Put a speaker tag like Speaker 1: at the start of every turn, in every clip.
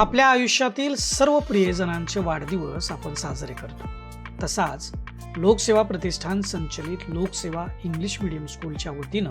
Speaker 1: आपल्या आयुष्यातील सर्व प्रियजनांचे वाढदिवस आपण साजरे करतो. तसाच लोकसेवा प्रतिष्ठान संचलित लोकसेवा इंग्लिश मीडियम स्कूलच्या वतीनं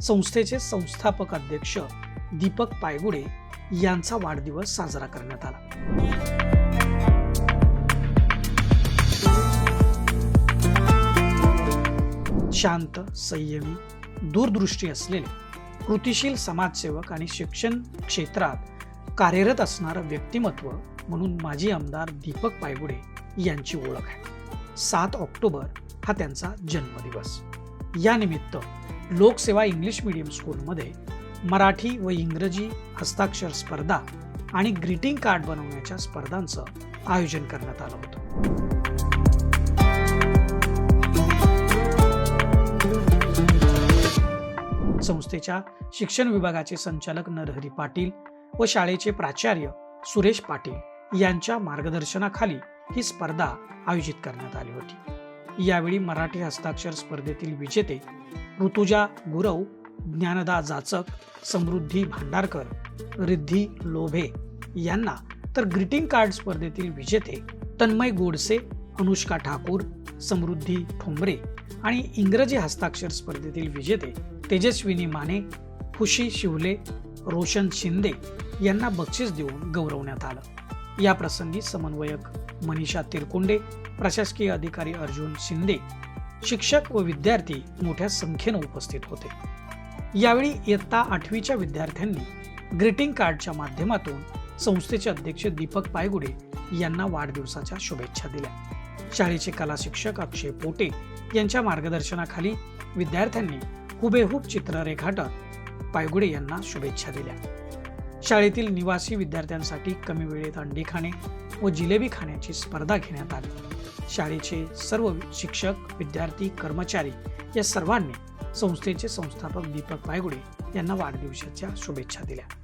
Speaker 1: संस्थेचे संस्थापक अध्यक्ष दीपक पायगुडे यांचा वाढदिवस साजरा करण्यात आला. शांत संयमी दूरदृष्टी असलेले कृतिशील समाजसेवक आणि शिक्षण क्षेत्रात कार्यरत असणारं व्यक्तिमत्व म्हणून माजी आमदार दीपक पायगुडे यांची ओळख आहे. सात ऑक्टोबर हा त्यांचा जन्मदिवस. यानिमित्त लोकसेवा इंग्लिश मीडियम स्कूलमध्ये मराठी व इंग्रजी हस्ताक्षर स्पर्धा आणि ग्रीटिंग कार्ड बनवण्याच्या स्पर्धांचं आयोजन करण्यात आलं होतं. संस्थेच्या शिक्षण विभागाचे संचालक नरहरी पाटील व शाळेचे प्राचार्य सुरेश पाटील यांच्या मार्गदर्शनाखाली ही स्पर्धा आयोजित करण्यात आली होती. यावेळी मराठी हस्ताक्षर स्पर्धेतील विजेते ऋतुजा गुरव ज्ञानदा जाचक समृद्धी भांडारकर रिद्धी लोभे यांना तर ग्रीटिंग कार्ड स्पर्धेतील विजेते तन्मय गोडसे अनुष्का ठाकूर समृद्धी ठोंबरे आणि इंग्रजी हस्ताक्षर स्पर्धेतील विजेते तेजस्विनी माने खुशी शिवले रोशन शिंदे यांना बक्षीस देऊन गौरवण्यात आलं. या प्रसंगी समन्वयक मनीषा तिरकोंडे प्रशासकीय अधिकारी अर्जुन शिंदे शिक्षक व विद्यार्थी मोठ्या संख्येनं उपस्थित होते. यावेळी इयत्ता आठवीच्या विद्यार्थ्यांनी ग्रीटिंग कार्डच्या माध्यमातून संस्थेचे अध्यक्ष दीपक पायगुडे यांना वाढदिवसाच्या शुभेच्छा दिल्या. शाळेचे कला शिक्षक अक्षय पोटे यांच्या मार्गदर्शनाखाली विद्यार्थ्यांनी हुबेहूब चित्र रेखाटत पायगुडे यांना शुभेच्छा दिल्या. शाळेतील निवासी विद्यार्थ्यांसाठी कमी वेळेत अंडी खाणे व जिलेबी खाण्याची स्पर्धा घेण्यात आली. शाळेचे सर्व शिक्षक विद्यार्थी कर्मचारी या सर्वांनी संस्थेचे संस्थापक दीपक पायगुडे यांना वाढदिवसाच्या शुभेच्छा दिल्या.